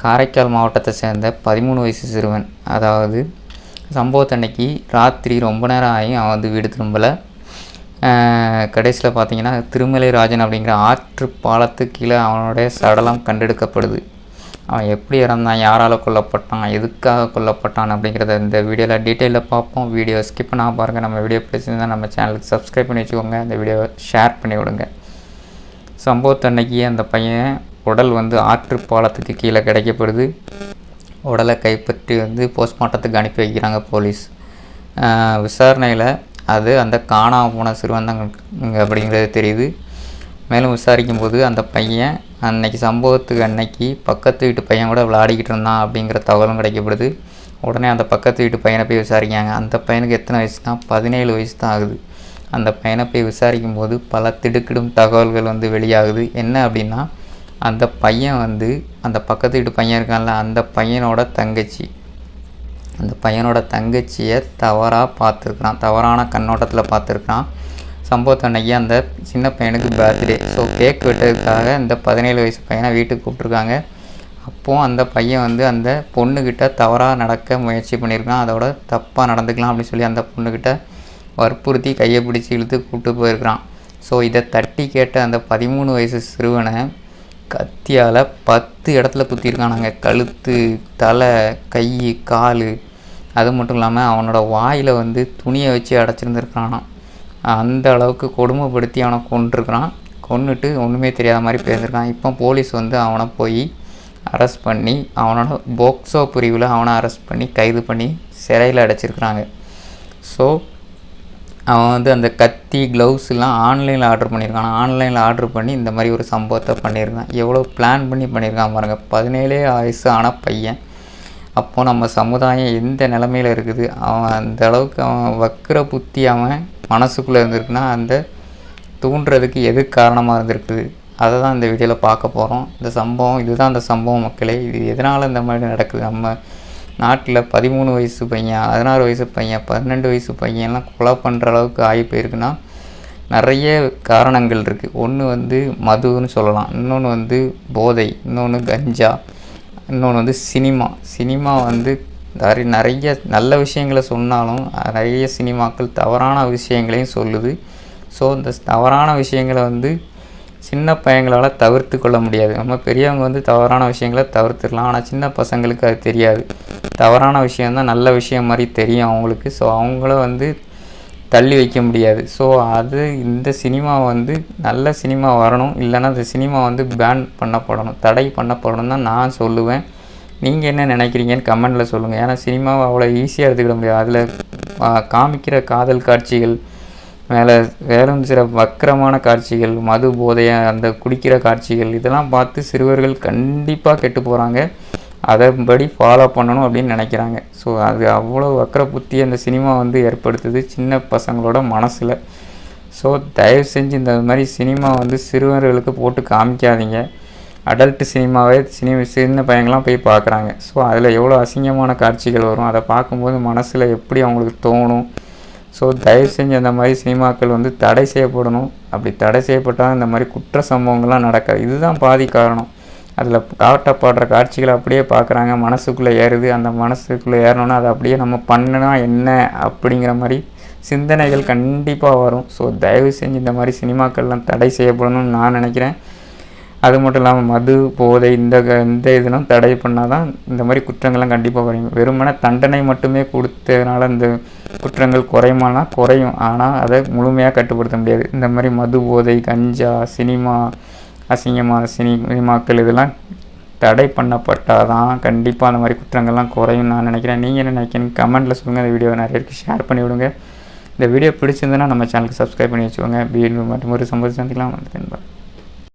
காரைக்கால் மாவட்டத்தை சேர்ந்த பதிமூணு வயசு சிறுவன். அதாவது சம்பவத்தன்னைக்கு ராத்திரி ரொம்ப நேரம் ஆகி அவன் வந்து வீடு திரும்பலை. கடைசியில் பார்த்தீங்கன்னா திருமலை ராஜன் அப்படிங்கிற ஆற்று பாலத்து கீழே அவனுடைய சடலம் கண்டெடுக்கப்படுது. அவன் எப்படி இறந்தான் யாரால் கொல்லப்பட்டான் எதுக்காக கொல்லப்பட்டான் அப்படிங்கிறத இந்த வீடியோவில் டீட்டெயிலில் பார்ப்போம். வீடியோ ஸ்கிப் பண்ணால் பாருங்கள் நம்ம வீடியோ பிடிச்சிருந்தால் நம்ம சேனலுக்கு சப்ஸ்கிரைப் பண்ணி வச்சுக்கோங்க. அந்த வீடியோவை ஷேர் பண்ணி விடுங்க. சம்பவத்தன்னைக்கு அந்த பையன் உடல் வந்து ஆற்று பாலத்துக்கு கீழே கிடைக்கப்படுது. உடலை கைப்பற்றி வந்து போஸ்ட்மார்ட்டத்துக்கு அனுப்பி வைக்கிறாங்க போலீஸ் விசாரணையில் அது அந்த காணாமல் போன சிறுவன் தான் அப்படிங்கிறது தெரியுது. மேலும் விசாரிக்கும் போது அந்த பையன் அன்னைக்கு சம்பவத்துக்கு அன்னைக்கு பக்கத்து வீட்டு பையன் கூட விளையாடிக்கிட்டு இருந்தான் அப்படிங்கிற தகவலும் கிடைக்கப்படுது. உடனே அந்த பக்கத்து வீட்டு பையனை போய் விசாரிக்காங்க அந்த பையனுக்கு எத்தனை வயசு தான் பதினேழு வயசு தான் ஆகுது. அந்த பையனை போய் விசாரிக்கும் போது பல திடுக்கிடும் தகவல்கள் வந்து வெளியாகுது. என்ன அப்படின்னா அந்த பையன் வந்து அந்த பக்கத்து வீட்டு பையன் இருக்கான்ல அந்த பையனோட தங்கச்சி. அந்த பையனோட தங்கச்சியை தவறாக பார்த்துருக்குறான். தவறான கண்ணோட்டத்தில் பார்த்துருக்குறான். சம்பவத்தை அன்னைக்கு அந்த சின்ன பையனுக்கு பர்த்டே ஸோ கேக் வெட்டதுக்காக இந்த பதினேழு வயசு பையனை வீட்டுக்கு கூப்பிட்ருக்காங்க அப்போது அந்த பையன் வந்து அந்த பொண்ணுக்கிட்ட தவறாக நடக்க முயற்சி பண்ணியிருக்கான். அதோட தப்பாக நடந்துக்கலாம் அப்படின்னு சொல்லி அந்த பொண்ணுக்கிட்ட வற்புறுத்தி கையை பிடிச்சி இழுத்து கூப்பிட்டு போயிருக்கிறான். ஸோ இதை தட்டி கேட்ட அந்த பதிமூணு வயசு சிறுவனை கத்தியால் பத்து இடத்துல குத்திருக்கானாங்க கழுத்து தலை கை கால். அது மட்டும் இல்லாமல் அவனோட வாயில் வந்து துணியை வச்சு அடைச்சிருந்துருக்கானாம். அந்த அளவுக்கு கொடுமைப்படுத்தி அவனை கொண்டுருக்கிறான் கொண்டுட்டு ஒன்றுமே தெரியாத மாதிரி பேசியிருக்கான் இப்போ போலீஸ் வந்து அவனை போய் அரெஸ்ட் பண்ணி அவனோட போக்சோ பிரிவில் அவனை அரெஸ்ட் பண்ணி கைது பண்ணி சிறையில் அடைச்சிருக்கிறாங்க ஸோ அவன் வந்து அந்த கத்தி க்ளவுஸ் எல்லாம் ஆன்லைனில் ஆர்டர் பண்ணியிருக்கான். ஆன்லைனில் ஆர்டர் பண்ணி இந்த மாதிரி ஒரு சம்பவத்தை பண்ணியிருக்கான் எவ்வளோ பிளான் பண்ணி பண்ணியிருக்கான் பாருங்கள் பதினேழே வயசு ஆன பையன். அப்போது நம்ம சமுதாயம் எந்த நிலமையில் இருக்குது? அவன் அந்த அளவுக்கு அவன் வக்கிர புத்தி அவன் மனசுக்குள்ளே இருந்திருக்குன்னா அந்த தூண்டுறதுக்கு எது காரணமாக இருந்திருக்குது? அதை தான் இந்த வீடியோவில் பார்க்க போகிறோம் இந்த சம்பவம் இதுதான் அந்த சம்பவம் மக்களே. இது எதனால் இந்த மாதிரி நடக்குது? நம்ம நாட்டில் பதிமூணு வயசு பையன் பதினாறு வயசு பையன் பன்னெண்டு வயசு பையன்லாம் கொலை பண்ணுற அளவுக்கு ஆகி போயிருக்குன்னா நிறைய காரணங்கள் இருக்குது ஒன்று வந்து மதுன்னு சொல்லலாம். இன்னொன்று வந்து போதை. இன்னொன்று கஞ்சா. இன்னொன்று வந்து சினிமா. சினிமா வந்து நிறைய நிறைய நல்ல விஷயங்களை சொன்னாலும் நிறைய சினிமாக்கள் தவறான விஷயங்களையும் சொல்லுது. ஸோ இந்த தவறான விஷயங்களை வந்து சின்ன பையங்களால் தவிர்த்து கொள்ள முடியாது. நம்ம பெரியவங்க வந்து தவறான விஷயங்களை தவிர்த்துடலாம். ஆனால் சின்ன பசங்களுக்கு அது தெரியாது. தவறான விஷயந்தான் நல்ல விஷயம் மாதிரி தெரியும் அவங்களுக்கு. ஸோ அவங்கள வந்து தள்ளி வைக்க முடியாது. ஸோ அது இந்த சினிமா வந்து நல்ல சினிமா வரணும். இல்லைன்னா அந்த சினிமா வந்து பேன் பண்ணப்படணும். தடை பண்ணப்படணும் தான் நான் சொல்லுவேன். நீங்கள் என்ன நினைக்கிறீங்கன்னு கமெண்டில் சொல்லுங்கள் ஏன்னா சினிமாவை அவ்வளோ ஈஸியாக எடுத்துக்கிட முடியாது. அதில் காமிக்கிற காதல் காட்சிகள் மேலே வேறும் சில வக்கரமான காட்சிகள் மது போதைய அந்த குடிக்கிற காட்சிகள் இதெல்லாம் பார்த்து சிறுவர்கள் கண்டிப்பாக கெட்டு போகிறாங்க அதன்படி ஃபாலோ பண்ணணும் அப்படின்னு நினைக்கிறாங்க. ஸோ அது அவ்வளோ வக்கர புத்தி அந்த சினிமா வந்து ஏற்படுத்துது சின்ன பசங்களோட மனசில். ஸோ தயவு செஞ்சு இந்த மாதிரி சினிமா வந்து சிறுவர்களுக்கு போட்டு காமிக்காதீங்க. அடல்ட் சினிமாவே சினி சின்ன பையங்கள்லாம் போய் பார்க்குறாங்க ஸோ அதில் எவ்வளோ அசிங்கமான காட்சிகள் வரும் அதை பார்க்கும்போது மனசில் எப்படி அவங்களுக்கு தோணும்? ஸோ தயவு செஞ்சு அந்த மாதிரி சினிமாக்கள் வந்து தடை செய்யப்படணும். அப்படி தடை செய்யப்பட்டால் இந்த மாதிரி குற்ற சம்பவங்கள்லாம் நடக்காது. இதுதான் பாதி காரணம். அதில் காட்டப்படுற காட்சிகளை அப்படியே பார்க்குறாங்க. மனசுக்குள்ளே ஏறுது. அந்த மனசுக்குள்ளே ஏறணும்னா அதை அப்படியே நம்ம பண்ணினா என்ன அப்படிங்கிற மாதிரி சிந்தனைகள் கண்டிப்பாக வரும். ஸோ தயவு செஞ்சு இந்த மாதிரி சினிமாக்கள்லாம் தடை செய்யப்படணும்னு நான் நினைக்கிறேன். அது மட்டும் இல்லாமல் மது போதை இந்த இந்த இதெல்லாம் தடை பண்ணால் தான் இந்த மாதிரி குற்றங்கள்லாம் கண்டிப்பாக குறையும். வெறுமனே தண்டனை மட்டுமே கொடுத்ததுனால இந்த குற்றங்கள் குறையுமானா குறையும். ஆனால் அதை முழுமையாக கட்டுப்படுத்த முடியாது. இந்த மாதிரி மது போதை கஞ்சா சினிமா அசிங்கமான சினி சினிமாக்கள் இதெல்லாம் தடை பண்ணப்பட்டால் தான் கண்டிப்பாக அந்த மாதிரி குற்றங்கள்லாம் குறையும் நான் நினைக்கிறேன். நீங்கள் என்ன நினைக்கிறீங்க? கமெண்ட்டில் சொல்லுங்கள் இந்த வீடியோ நிறைய பேருக்கு ஷேர் பண்ணி விடுங்க. இந்த வீடியோ பிடிச்சிருந்ததுன்னா நம்ம சேனலுக்கு சப்ஸ்கிரைப் பண்ணி வச்சுக்கோங்க. வீடு மற்றும் ஒரு சம்பவம் சந்திக்கலாம். வந்து